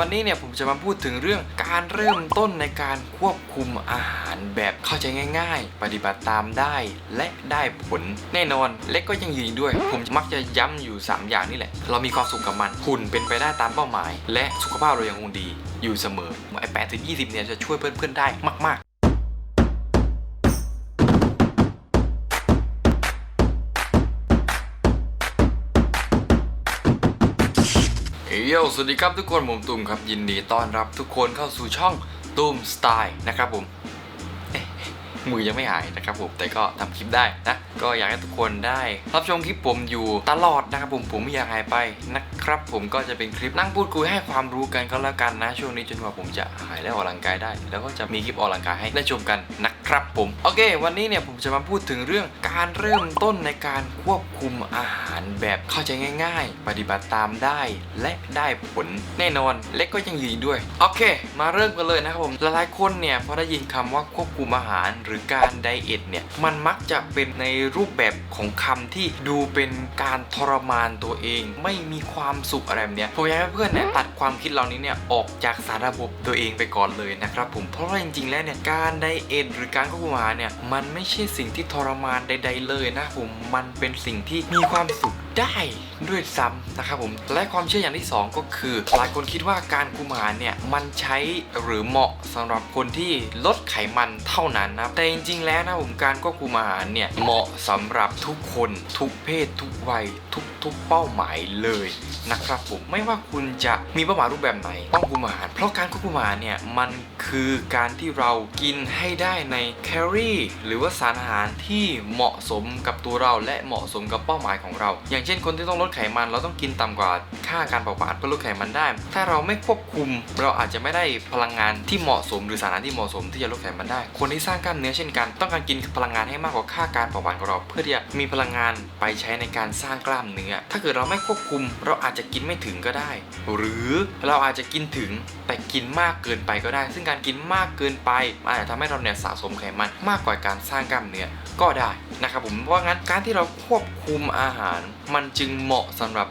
วันนี้เนี่ยผมจะมาพูดถึงเรื่องการเริ่มต้นในการควบคุมอาหารแบบเข้าใจง่าย ๆ ปฏิบัติตามได้และได้ผลแน่นอนและก็ยังยืนด้วย ผมมักจะย้ำอยู่ 3 อย่างนี่แหละ เรามีความสุขกับมันหุ่นเป็นไปได้ตามเป้าหมาย และสุขภาพเรายังคงดีอยู่เสมอไอ้แปดสิบยี่สิบเนี่ยจะช่วยเพื่อนๆได้มากๆ เฮ้ยสวัสดีครับทุกคนผมตุ้มครับยินดีต้อนรับทุกคนเข้าสู่ช่องตุ้มสไตล์นะครับผมมือยังไม่หายนะครับผมแต่ก็ทำคลิปได้นะ ก็อยากให้ทุกคนได้ รับชมคลิปผมอยู่ตลอดนะครับผมผมไม่อยากหายไปนะ ครับผมก็จะเป็นคลิปนั่งพูดคุยให้ความรู้กันก็แล้วกันนะ ช่วงนี้จนกว่าผมจะหายและออกกำลังกายได้ แล้วก็จะมีคลิปออกกำลังกายให้ได้ชมกันนะครับ ผมโอเค วันนี้เนี่ยผมจะมาพูดถึงเรื่องการเริ่มต้นในการควบคุมอาหารแบบเข้าใจง่าย ๆ ปฏิบัติตามได้ และได้ผลแน่นอนและก็ยังยืนด้วยโอเค มาเริ่มกันเลยนะครับผมหลายๆคนเนี่ยพอได้ยินคำว่าควบคุมอาหารหรือการไดเอทเนี่ยมันมักจะเป็นในรูปแบบของคำที่ดูเป็นการทรมานตัวเอง ไม่มีความสุขอะไรแบบเนี้ยผมอยากให้เพื่อนเนี่ยตัดความคิดเหล่านี้เนี่ยออกจากสารระบบตัวเองไปก่อนเลยนะครับผมเพราะว่าจริงๆแล้วเนี่ยการไดเอทหรือการควบคุมอาหารเนี่ยมันไม่ใช่สิ่งที่ทรมานใด ๆ เลยนะผมมันเป็นสิ่งที่มีความสุขได้ด้วยซ้ำนะครับผมและความเชื่ออย่างที่สองก็คือหลายคนคิดว่าการคุมอาหารเนี่ย มันใช้หรือเหมาะสำหรับคนที่ลดไขมันเท่านั้นนะแต่จริงๆแล้วนะผมการควบคุมอาหารเนี่ยเหมาะสำหรับทุกคนทุกเพศทุกวัยทุกทุกเป้าหมายเลยนะครับผมไม่ว่าคุณจะมีเป้าหมายรูปแบบไหนต้องคุมอาหาร เพราะการควบคุมอาหารเนี่ยมันคือการที่เรากินให้ได้ในแคลอรี่หรือว่าสารอาหารที่เหมาะสมกับตัวเราและเหมาะสมกับเป้าหมายของเรา อย่างเช่น คนที่ต้องลดไขมันเราต้องกินต่ำกว่าค่าการเผาผลาญเพื่อลดไขมันได้ ถ้าเราไม่ควบคุมเราอาจจะไม่ได้พลังงานที่เหมาะสม หรือสารอาหารที่เหมาะสมที่จะลดไขมันได้ คนที่สร้างกล้ามเนื้อเช่นกัน ต้องการกินพลังงานให้มากกว่าค่าการเผาผลาญของเรา เพื่อที่จะมีพลังงานไปใช้ในการสร้างกล้ามเนื้อ ถ้าเกิดเราไม่ควบคุม เราอาจจะกินไม่ถึงก็ได้ หรือเราอาจจะกินถึงแต่กินมากเกินไปก็ได้ ซึ่งการกินมากเกินไปมันอาจจะทำให้เราเนี่ยสะสมไขมันมากกว่าการสร้างกล้ามเนื้อก็ได้นะครับผมเพราะงั้นการที่เราควบคุมอาหารมันจึงเหมาะสำหรับ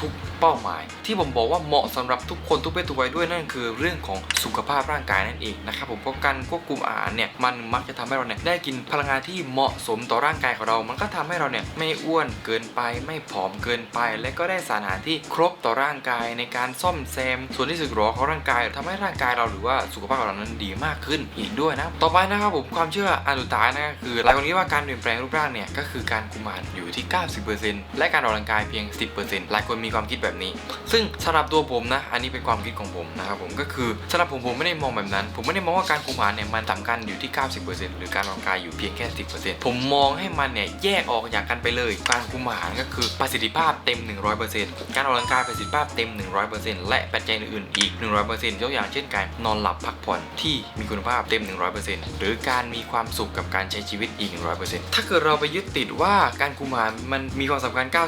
ทุกๆ เป้าหมาย ที่ผมบอกว่าเหมาะสำหรับทุกคนทุกเพศทุกวัยด้วยนั่นคือเรื่องของสุขภาพร่างกายนั่นเองนะครับผมเพราะการควบคุมอาหารเนี่ยมันมักจะทำให้เราเนี่ยได้กินพลังงานที่เหมาะสมต่อร่างกายของเรา มันก็ทำให้เราเนี่ยไม่อ้วนเกินไปไม่ผอมเกินไป และก็ได้สารอาหารที่ครบต่อร่างกายในการซ่อมแซม ส่วนที่สึกหรอของร่างกายทำให้ร่างกายเราหรือว่าสุขภาพของเรานั้นดีมากขึ้นอีกด้วยนะต่อไปนะครับผมความเชื่ออันสุดท้ายนะก็คือหลายคนคิดว่าการเปลี่ยนแปลงรูปร่างเนี่ยก็คือการคุมอาหารอยู่ที่ 90%และการออกกำลังกายเพียง 10%หลายคนมีความคิดแบบนี้ ซึ่งสำหรับตัวผมนะ อันนี้เป็นความคิดของผมนะครับผมก็คือสำหรับผมผมไม่ได้มองแบบนั้น ผมไม่ได้มองว่าการคุมอาหารเนี่ยมันสำคัญอยู่ที่ 90%หรือการออกกำลังกายอยู่เพียงแค่ 10%ผมมองให้มันเนี่ยแยกออกจากกันไปเลย การคุมอาหารก็คือประสิทธิภาพเต็ม 100%การออกกำลังกายประสิทธิภาพเต็ม 100%และปัจจัยอื่นๆอีก 100%ยกอย่างเช่นการนอนหลับพักผ่อนที่มีคุณภาพเต็ม 100%หรือการมีความสุขกับการใช้ชีวิตอีก 100%ถ้าเกิดเราไปยึดติดว่าการคุมอาหารมันมีความสำคัญ 90%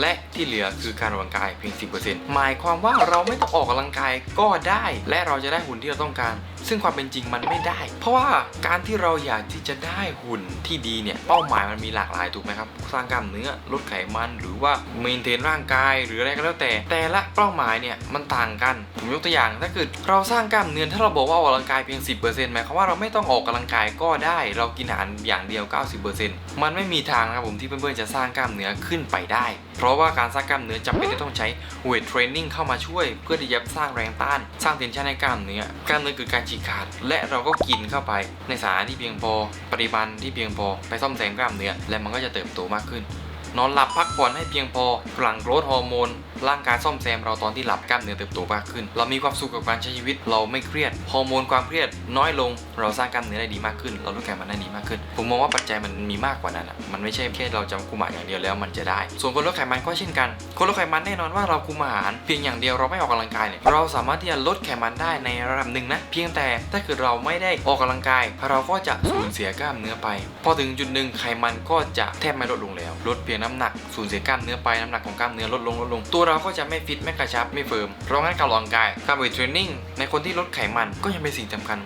และที่เหลือคือการออกกำลังกายเพียง 10%หมายความว่าเราไม่ต้องออกกำลังกายก็ได้ และเราจะได้หุ่นที่เราต้องการ ซึ่งความเป็นจริงมันไม่ได้ เพราะว่าการที่เราอยากที่จะได้หุ่นที่ดีเนี่ยเป้าหมายมันมีหลากหลายถูกไหมครับสร้างกล้ามเนื้อลดไขมันหรือว่าเมนเทนร่างกายหรืออะไรก็แล้วแต่ แต่ละเป้าหมายเนี่ยมันต่างกันผมยกตัวอย่างถ้าเกิดเราสร้างกล้ามเนื้อถ้าเราบอกว่าออกกำลังกายเพียง 10%หมายความว่าเราไม่ต้องออกกำลังกายก็ได้ เรากินอาหารอย่างเดียว 90%มันไม่มีทางนะครับผมที่เพื่อนๆจะสร้างกล้ามเนื้อขึ้นไปได้ เพราะว่าการสร้างกล้ามเนื้อจำเป็นที่ต้องใช้เวทเทรนนิ่งเข้ามาช่วย เพื่อที่จะสร้างแรงต้าน สร้างเทนชันในกล้ามเนื้อกล้ามเนื้อคือการฉีกขาด และเราก็กินเข้าไป ในสารที่เพียงพอ ปริมาณที่เพียงพอ ไปซ่อมแซมกล้ามเนื้อและมันก็จะเติบโตมากขึ้น นอนหลับพักผ่อนให้เพียงพอหลั่งโกรทฮอร์โมน ร่างกายซ่อมแซมเราตอนที่หลับกล้ามเนื้อเติบโตมากขึ้น เรามีความสุขกับการใช้ชีวิต เราไม่เครียด ฮอร์โมนความเครียดน้อยลง เราสร้างกล้ามเนื้อได้ดีมากขึ้น เราลดไขมันได้ดีมากขึ้น ผมมองว่าปัจจัยมันมีมากกว่านั้นอะ มันไม่ใช่แค่เราจำคุมอาหารอย่างเดียวแล้วมันจะได้ ส่วนคนลดไขมันก็เช่นกัน คนลดไขมันแน่นอนว่าเราคุมอาหารเพียงอย่างเดียวเราไม่ออกกำลังกายเนี่ย เราสามารถที่จะลดไขมันได้ในระดับหนึ่งนะ เพียงแต่ถ้าเกิดเราไม่ได้ออกกำลังกาย เราก็จะสูญเสียกล้ามเนื้อไป พอถึงจุดหนึ่งไขมันก็จะแทบไม่ลดลงแล้ว ลดเพียงน้ำหนัก สูญเสียกล้ามเนื้อไปน้ำหนักของกล้ามเนื้อลดลงลดลงตัวเราก็จะไม่ฟิตไม่กระชับไม่เฟิร์ม เพราะงั้นการออกกำลังกายการไปเทรนนิ่งในคนที่ลดไขมันก็ยังเป็นสิ่งสำคัญ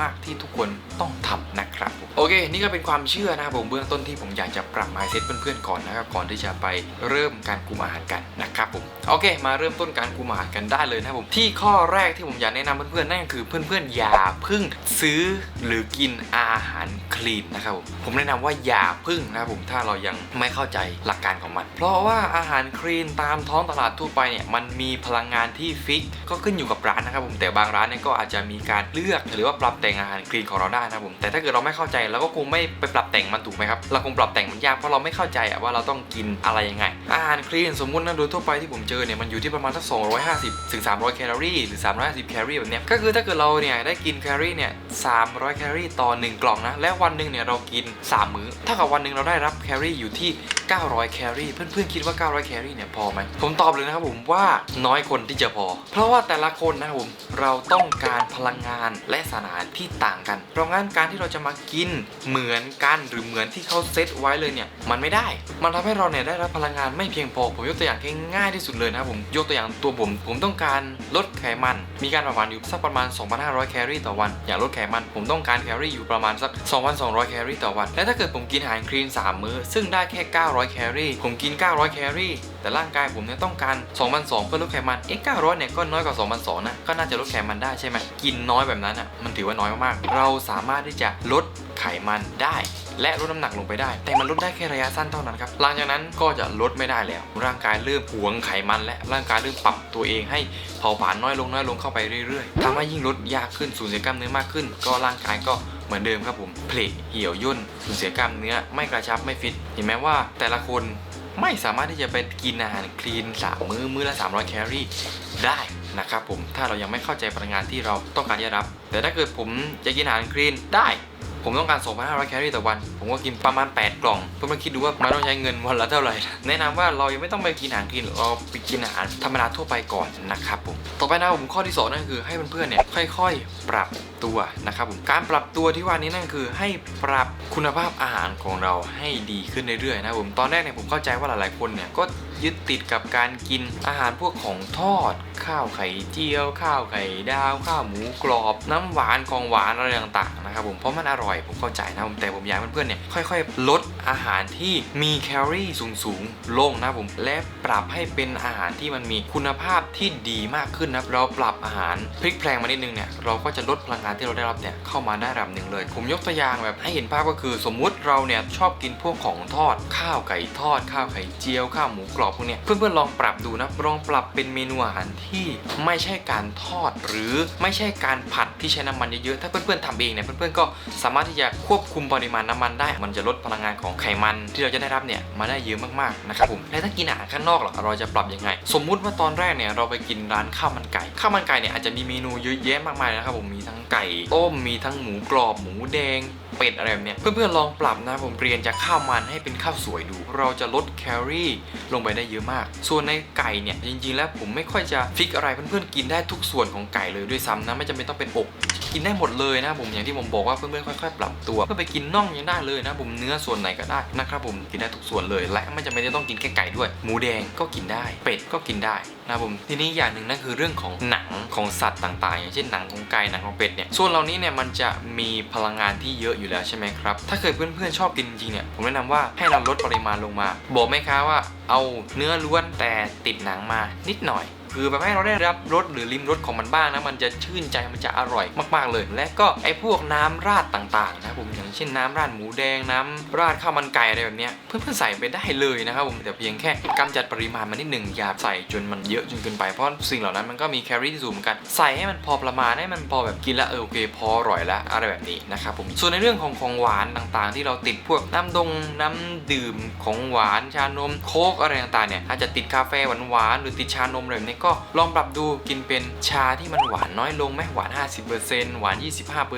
มาก ๆ ที่ทุกคนต้องทำนะครับ โอเค นี่ก็เป็นความเชื่อนะครับผมเบื้องต้นที่ผมอยากจะปรับ mindset เพื่อนๆก่อนนะครับก่อนที่จะไปเริ่มการคุมอาหารกันนะครับผมโอเค มาเริ่มต้นการคุมอาหารกันได้เลยนะครับผมที่ข้อแรกที่ผมอยากแนะนำเพื่อนๆนั่นก็คือเพื่อนๆอย่าพึ่งซื้อหรือกินอาหารคลีนนะครับผมผมแนะนำว่าอย่าพึ่งนะครับผมถ้าเรายังไม่เข้าใจหลักการของมัน เพราะว่าอาหารคลีนตามท้องตลาดทั่วไปเนี่ยมันมีพลังงานที่ฟิก ก็ขึ้นอยู่กับร้านนะครับผมแต่บางร้านเนี่ยก็อาจจะมีการเลือกหรือว่าปรับแต่งอาหารคลีนของเราได้นะครับผมแต่ถ้าเกิดเราไม่เข้าใจเราก็คงไม่ไปปรับแต่งมันถูกไหมครับเราคงปรับแต่งมันยากเพราะเราไม่เข้าใจอะว่าเราต้องกินอะไรยังไง อาหารคลีนสมมุตินะโดยทั่วไปที่ผมเจอเนี่ยมันอยู่ที่ประมาณสัก250ถึง300แคลอรี่หรือ350แคลอรี่แบบเนี้ยก็คือถ้าเกิดเราเนี่ยได้กินแคลอรี่เนี่ย 300 แคลอรี่ต่อ 1 กล่องนะ และวันหนึ่งเนี่ยเรากิน 3 มื้อ ถ้ากับวันหนึ่งเราได้รับแคลอรี่อยู่ที่ 900 แคลอรี่ เพื่อนๆ คิดว่า 900 แคลอรี่เนี่ยพอไหม ผมตอบเลยนะครับผมว่าน้อยคนที่จะพอ เพราะว่าแต่ละคนนะครับผมเราต้องการพลังงานและสารอาหารที่ต่างกัน เพราะงั้นการที่เราจะมากินเหมือนกันหรือเหมือนที่เขาเซตไว้เลยเนี่ยมันไม่ได้ มันทำให้เราเนี่ยได้รับพลังงานไม่เพียงพอ ผมยกตัวอย่างง่ายที่สุดเลยนะครับผม ยกตัวอย่างตัวผม ผมต้องการลดไขมัน มีการประมาณอยู่สักประมาณ 2,500 แคลอรี่ต่อวัน อยากลดไขมัน ผมต้องการแคลอรี่อยู่ประมาณสัก 2,200 แคลอรี่ต่อวัน และถ้าเกิดผมกินอาหารคลีน 3 มื้อ ซึ่งได้แค่ 900 แคลอรี่ ผมกิน 900 แคลอรี่ แต่ร่างกายผมเนี่ยต้องการ 2,200 เพื่อลดไขมัน เอ๊ะ 900 เนี่ยก็น้อยกว่า 2,200 นะ ก็น่าจะลดไขมันได้ใช่ไหม กินน้อยแบบนั้นอะ มันถือว่าน้อยมากๆ เราสามารถที่จะลดไขมันได้ และลดน้ำหนักลงไปได้ แต่มันลดได้แค่ระยะสั้นเท่านั้นครับหลังจากนั้นก็จะลดไม่ได้แล้ว ร่างกายเริ่มหวงไขมัน และร่างกายเริ่มปรับตัวเองให้เผาผลาญน้อยลงน้อยลงเข้าไปเรื่อยๆทำให้ยิ่งลดยากขึ้นสูญเสียกล้ามเนื้อมากขึ้น ก็ร่างกายก็เหมือนเดิมครับผมเพลเหี่ยวย่นสูญเสียกล้ามเนื้อไม่กระชับไม่ฟิต เห็นไหมว่าแต่ละคนไม่สามารถที่จะไปกินอาหารคลีนสามมื้อมื้อละ 300 แคลอรี่ได้นะครับผมถ้าเรายังไม่เข้าใจพลังงานที่เราต้องการจะรับ แต่ถ้าเกิดผมจะกินอาหารคลีนได้ ผมต้องการ 2,500 แคลอรี่ต่อวัน ผมก็กินประมาณ 8 กล่อง เพื่อมาคิดดูว่ามันต้องใช้เงินวันละเท่าไหร่ แนะนำว่าเรายังไม่ต้องไปกินอาหารคลีนเราไปกินอาหารธรรมดาทั่วไปก่อนนะครับผม ต่อไปนะผมข้อที่ 2 นั่นคือให้เพื่อนๆเนี่ยค่อย ๆ ปรับตัวนะครับผมการปรับตัวที่ว่านี้นั่นคือให้ปรับคุณภาพอาหารของเราให้ดีขึ้นเรื่อยๆนะครับผมตอนแรกเนี่ยผมเข้าใจว่าหลายๆคนเนี่ยก็ยึดติดกับการกินอาหารพวกของทอด ข้าวไข่เจียว ข้าวไข่ดาว ข้าวหมูกรอบ น้ำหวานของหวานอะไรต่างๆนะครับผมเพราะมันอร่อยผมเข้าใจนะผมแต่ผมอยากเพื่อนๆเนี่ยค่อยๆ ลดอาหารที่มีแคลอรี่สูงๆลงนะผมและปรับให้เป็นอาหารที่มันมีคุณภาพที่ดีมากขึ้นนะเราปรับอาหารพลิกแพลงมานิดนึงเนี่ยเราก็จะลดพลังงานที่เราได้รับเนี่ยเข้ามาได้ระดับหนึ่งเลย ผมยกตัวอย่างแบบให้เห็นภาพก็คือ สมมุติเราเนี่ยชอบกินพวกของทอด ข้าวไก่ทอด ข้าวไข่เจียว ข้าวหมูกรอบพวกเนี้เพื่อนๆลองปรับดูนะลองปรับเป็นเมนูอาหารที่ไม่ใช่การทอด หรือไม่ใช่การผัดที่ใช้น้ำมันเยอะๆถ้าเพื่อนๆทำเองเนี่ยเพื่อนๆก็สามารถที่จะควบคุมปริมาณน้ำมันได้ มันจะลดพลังงานของไขมันที่เราจะได้รับเนี่ยมาได้เยอะมากๆนะครับผมและถ้ากินอาหารข้างนอกล่ะเราจะปรับยังไง สมมุติว่าตอนแรกเนี่ยเราไปกินร้านข้าวมันไก่ข้าวมันไก่เนี่ยอาจจะมีเมนูเยอะแยะมากมายนะครับผมมีทั้งไก่ต้มมีทั้งหมูกรอบหมูแดงเป็ดอะไรแบบเนี้ยเพื่อนๆลองปรับนะผมเปลี่ยนจากข้าวมันให้เป็นข้าวสวยดู เราจะลดแคลอรี่ลงไปได้เยอะมาก ส่วนในไก่เนี่ยจริงๆ แล้วผมไม่ค่อยจะฟิกอะไรเพื่อนๆกินได้ทุกส่วนของไก่เลยด้วยซ้ำนะไม่จำเป็นต้องเป็นอกกินได้หมดเลยนะผมอย่างที่ผมบอกว่าเพื่อนๆค่อยๆปรับตัวเพื่อไปกินน่องยังได้เลยนะผมเนื้อส่วนไหนก็ได้นะครับผมกินได้ทุกส่วนเลย และไม่จำเป็นจะต้องกินแค่ไก่ด้วย หมูแดงก็กินได้ เป็ดก็กินได้ นะครับผมทีนี้อย่างหนึ่งนั่นคือเรื่องของหนังของสัตว์ต่างๆ อย่างเช่นหนังของไก่หนังของเป็ดเนี่ยส่วนเหล่านี้เนี่ยมันจะมีพลังงานที่เยอะอยู่แล้วใช่ไหมครับถ้าเกิดเพื่อนๆชอบกินจริงเนี่ยผมแนะนำว่าให้เราลดปริมาณลงมา บอกไหมคะว่าเอาเนื้อล้วนแต่ติดหนังมานิดหน่อย คือแบบให้เราได้รับรสหรือลิ้มรสของมันบ้างนะมันจะชื่นใจมันจะอร่อยมากๆเลย และก็ไอ้พวกน้ำราดต่างๆนะผมอย่างเช่นน้ำราดหมูแดงน้ำราดข้าวมันไก่อะไรแบบเนี้ยเพื่อนๆใส่ไปได้เลยนะครับผมแต่เพียงแค่กำจัดปริมาณมันนิดหนึ่งอย่าใส่จนมันเยอะจนเกินไปเพราะสิ่งเหล่านั้นมันก็มีแคลอรี่ที่สูงเหมือนกันใส่ให้มันพอประมาณให้มันพอแบบกินแล้วเออโอเคพออร่อยแล้วอะไรแบบนี้นะครับผมส่วนในเรื่องของของหวานต่างๆ ที่เราติดพวกน้ำดงน้ำดื่มของหวานชานมโค้กอะไรต่างๆเนี่ยอาจจะติดกาแฟหวานๆหรือติดชานมอะไรแบบนี้ก็ก็ลองปรับดูกินเป็นชาที่มันหวานน้อยลงไหมหวาน 50%หวาน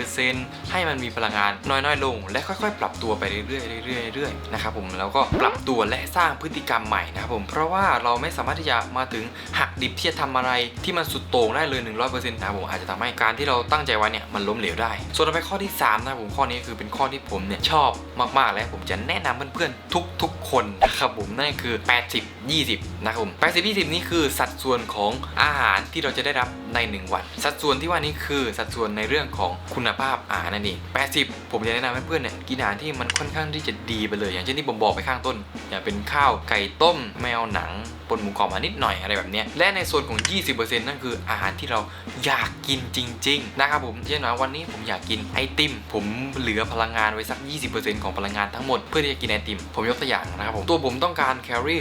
25%ให้มันมีพลังงานน้อยๆลง และค่อยๆ ปรับตัวไปเรื่อยๆเรื่อยๆเรื่อยๆนะครับผมแล้วก็ปรับตัวและสร้างพฤติกรรมใหม่นะครับผมเพราะว่าเราไม่สามารถที่จะมาถึงหักดิบที่จะทำอะไรที่มันสุดโต่งได้เลย 100%นะครับผมอาจจะทำให้การที่เราตั้งใจไว้เนี่ยมันล้มเหลวได้ ส่วนต่อไปข้อที่3นะครับผมข้อนี้คือเป็นข้อที่ผมเนี่ยชอบมากๆ และผมจะแนะนำเพื่อนๆทุก ๆ คนนะครับผมนั่นคือ 80 20 นะครับผม80 20 นี่คือสัดส่วนของอาหารที่เราจะได้รับใน 1 วัน สัดส่วนที่ว่านี้คือสัดส่วนในเรื่องของคุณภาพอาหารนั่นเอง 80 ผมจะแนะนำให้เพื่อนเนี่ยกินอาหารที่มันค่อนข้างที่จะดีไปเลย อย่างเช่นที่ผมบอกไปข้างต้น อย่างเป็นข้าวไก่ต้มแมวหนังปนหมูกรอบมานิดหน่อยอะไรแบบเนี้ยและในส่วนของ 20%นั่นคืออาหารที่เราอยากกินจริง ๆ นะครับผมเช่นว่าวันนี้ผมอยากกินไอติม ผมเหลือพลังงานไว้สัก 20%ของพลังงานทั้งหมดเพื่อที่จะกินไอติม ผมยกตัวอย่างนะครับผมตัวผมต้องการแคลอรี่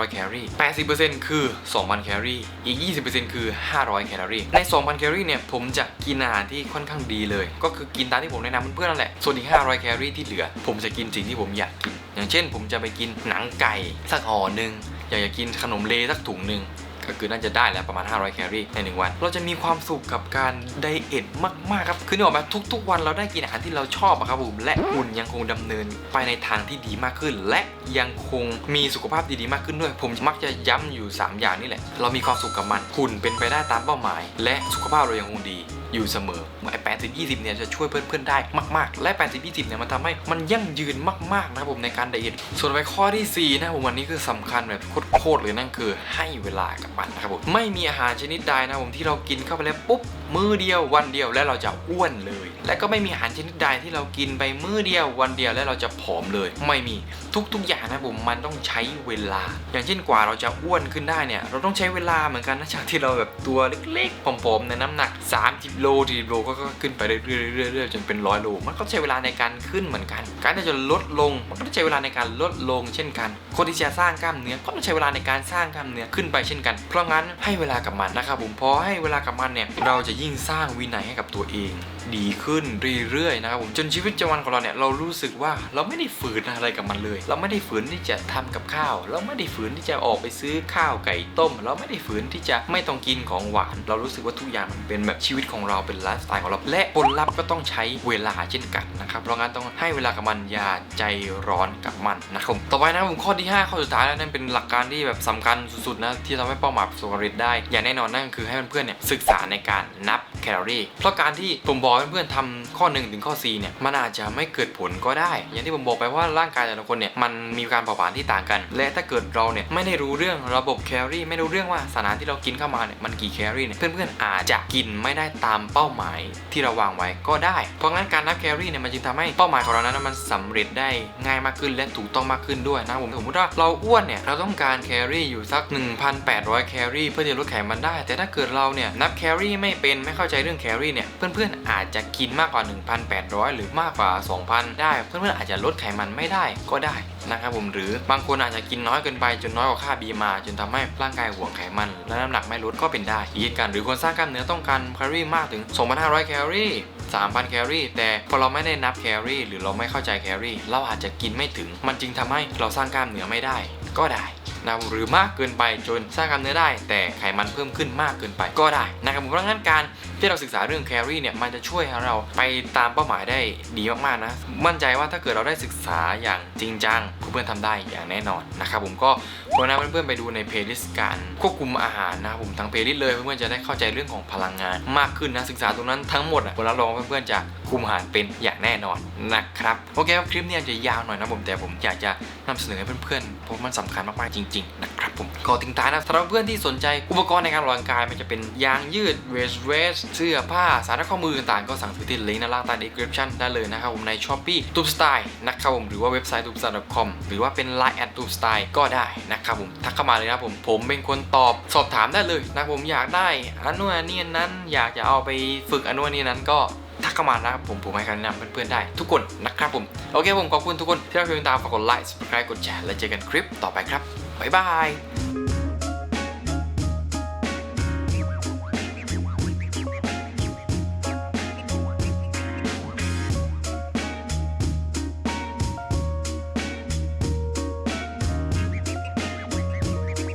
500แคลอรี่ 80%คือ 2,000แคลอรี่ อีก 20%คือ 500 แคลอรี่ ใน 2,000 แคลอรี่เนี่ย ผมจะกินอาหารที่ค่อนข้างดีเลย ก็คือกินตามที่ผมแนะนำเพื่อนๆนั่นแหละ ส่วนอีก 500 แคลอรี่ที่เหลือ ผมจะกินสิ่งที่ผมอยากกิน อย่างเช่น ผมจะไปกินหนังไก่สักห่อหนึ่ง อยากจะกินขนมเลสักถุงหนึ่ง ก็คือน่าจะได้แล้วประมาณ 500 แคลอรี่ใน 1 วัน เราจะมีความสุขกับการไดเอทมากๆครับ คือนึกออกไหมทุก ๆ วันเราได้กินอาหารที่เราชอบอะครับผม และหุ่นยังคงดำเนินไปในทางที่ดีมากขึ้น และยังคงมีสุขภาพดีๆมากขึ้นด้วย ผมมักจะย้ำอยู่ 3 อย่างนี่แหละ เรามีความสุขกับมันหุ่นเป็นไปได้ตามเป้าหมาย และสุขภาพเรายังคงดีอยู่เสมอ ไอ้80 20เนี่ยจะช่วยเพื่อนๆได้มากๆ และ80 20เนี่ยมันทำให้มันยั่งยืนมากๆนะครับผมในการไดเอทส่วนไปข้อที่ 4 นะครับผมวันนี้คือสำคัญแบบโคตรๆเลยนั่นคือให้เวลากับมันนะครับผมไม่มีอาหารชนิดใดนะครับผมที่เรากินเข้าไปแล้วปุ๊บมื้อเดียววันเดียวและเราจะอ้วนเลย และก็ไม่มีอาหารชนิดใดที่เรากินไปมื้อเดียววันเดียวและเราจะผอมเลย ไม่มีทุกๆอย่างนะผมมันต้องใช้เวลา อย่างเช่นกว่าเราจะอ้วนขึ้นได้เนี่ยเราต้องใช้เวลาเหมือนกันนะจากที่เราแบบตัวเล็กๆผอมๆในน้ำหนัก 30 โล40โลก็ขึ้นไปเรื่อยๆเรื่อยๆจนเป็นร้อยโลมันก็ใช้เวลาในการขึ้นเหมือนกัน การที่จะลดลงมันก็ใช้เวลาในการลดลง เช่นกัน คนที่จะสร้างกล้ามเนื้อก็ต้องใช้เวลาในการสร้างกล้ามเนื้อขึ้นไปเช่นกัน เพราะงั้นให้เวลากับมันนะครับผมพอให้เวลากับมันเนี่ยเราจะยิ่งสร้างวินัยให้กับตัวเองดีขึ้นเรื่อยๆนะครับผมจนชีวิตประจำวันของเราเนี่ยเรารู้สึกว่าเราไม่ได้ฝืนอะไรกับมันเลย เราไม่ได้ฝืนที่จะทำกับข้าว เราไม่ได้ฝืนที่จะออกไปซื้อข้าวไก่ต้ม เราไม่ได้ฝืนที่จะไม่ต้องกินของหวาน เรารู้สึกว่าทุกอย่างมันเป็นแบบชีวิตของเราเป็นไลฟ์สไตล์ของเราและผลลัพธ์ก็ต้องใช้เวลาเช่นกันนะครับเพราะงั้นต้องให้เวลากับมันอย่าใจร้อนกับมันนะครับต่อไปนะครับผมข้อที่ 5 ข้อสุดท้ายแล้วนั่นเป็นหลักการที่แบบสำคัญสุดๆนะที่ทำให้เป้าหมายประสบความสำเร็จได้ อย่างแน่นอนนั่นก็คือให้เพื่อนๆเนี่ยศึกษาในการนับแคลอรี่เพราะการที่ผมบอกเพื่อนๆทำข้อ1ถึงข้อ4เนี่ยมันอาจจะไม่เกิดผลก็ได้ อย่างที่ผมบอกไปว่าร่างกายแต่ละคนเนี่ยมันมีการเผาผลาญที่ต่างกัน และถ้าเกิดเราเนี่ยไม่ได้รู้เรื่องระบบแคลอรี่ ไม่รู้เรื่องว่าสารอาหารที่เรากินเข้ามาเนี่ยมันกี่แคลอรี่เนี่ยเพื่อนๆอาจจะกินไม่ได้ตามเป้าหมายที่เราวางไว้ก็ได้ เพราะงั้นการนับแคลอรี่เนี่ยมันจึงทำให้เป้าหมายของเรานั้นมันสำเร็จได้ง่ายมากขึ้นและถูกต้องมากขึ้นด้วยนะผมสมมติว่าเราอ้วนเนี่ยเราต้องการแคลอรี่อยู่สัก 1,800 แคลอรี่ เพื่อที่จะลดไขมันได้ แต่ถ้าเกิดเราเนี่ยนับแคลอรี่ไม่เป็นไม่เข้าใจเรื่องแคลอรี่เนี่ยเพื่อนๆอาจจะกินมากกว่า 1,800 หรือมากกว่า 2,000 ได้ เพื่อนๆอาจจะลดไขมันไม่ได้ก็ได้นะครับผมหรือบางคนอาจจะกินน้อยเกินไปจนน้อยกว่าค่า BMI จนทำให้ร่างกายห่วงไขมัน และน้ำหนักไม่ลดก็เป็นได้อีกกันหรือคนสร้างกล้ามเนื้อต้องการแคลอรี่มากถึง 2,500 แคลอรี่3,000 แคลอรี่ แต่พอเราไม่ได้นับแคลอรี่ หรือเราไม่เข้าใจแคลอรี่ เราอาจจะกินไม่ถึง มันจึงทำให้เราสร้างกล้ามเนื้อไม่ได้ ก็ได้ นะหรือมากเกินไปจนสร้างกล้ามเนื้อได้ แต่ไขมันเพิ่มขึ้นมากเกินไปก็ได้นะครับผมเพราะงั้นการที่เราศึกษาเรื่องแคลอรี่เนี่ยมันจะช่วยให้เราไปตามเป้าหมายได้ดีมากๆนะมั่นใจว่าถ้าเกิดเราได้ศึกษาอย่างจริงจังเพื่อนๆทำได้อย่างแน่นอนนะครับผมก็ควรนะเพื่อนๆไปดูในเพลย์ลิสต์การควบคุมอาหารนะครับผมทั้งเพลย์ลิสต์เลยเพื่อนๆจะได้เข้าใจเรื่องของพลังงาน มากขึ้นนะศึกษาตรงนั้นทั้งหมดอะผมรับรองว่าเพื่อนๆจะคุมอาหารเป็นอย่างแน่นอนนะครับโอเคครับคลิปนี้จะยาวหน่อยนะผมแต่ผมอยากจะนำเสนอให้เพื่อนๆเพราะมันสำคัญมากๆจริงๆนะครับ ผมก็ทิ้งท้ายนะสำหรับเพื่อนที่สนใจอุปกรณ์ในการออกกำลังกายมันจะเป็นยางยืดเวสเวสเสื้อผ้าสารข้อมือต่างๆก็สั่งซื้อที่ลิงก์ด้านล่างใต้ description ได้เลยนะครับผมใน Shopee ตูบสไตล์นะครับผมหรือว่าเว็บไซต์ t u b s t y l e c o m หรือว่าเป็น Line แอดตูบสไตล์ก็ได้นะครับผมทักเข้ามาเลยนะครับผมผมเป็นคนตอบสอบถามได้เลยนะผมอยากได้อันนู้นอันนี้นั้นอยากจะเอาไปฝึกอันนู้นนี้นั้นก็ทักเข้ามานะครับผมผมให้คำแนะนำเพื่อนๆได้ทุกคนนะครับผม โอเคผมขอบคุณทุกคนที่รับชมติดตามฝากกดไลค์ subscribe กดแชร์ และเจอกันคลิปต่อไปครับ บ๊ายบาย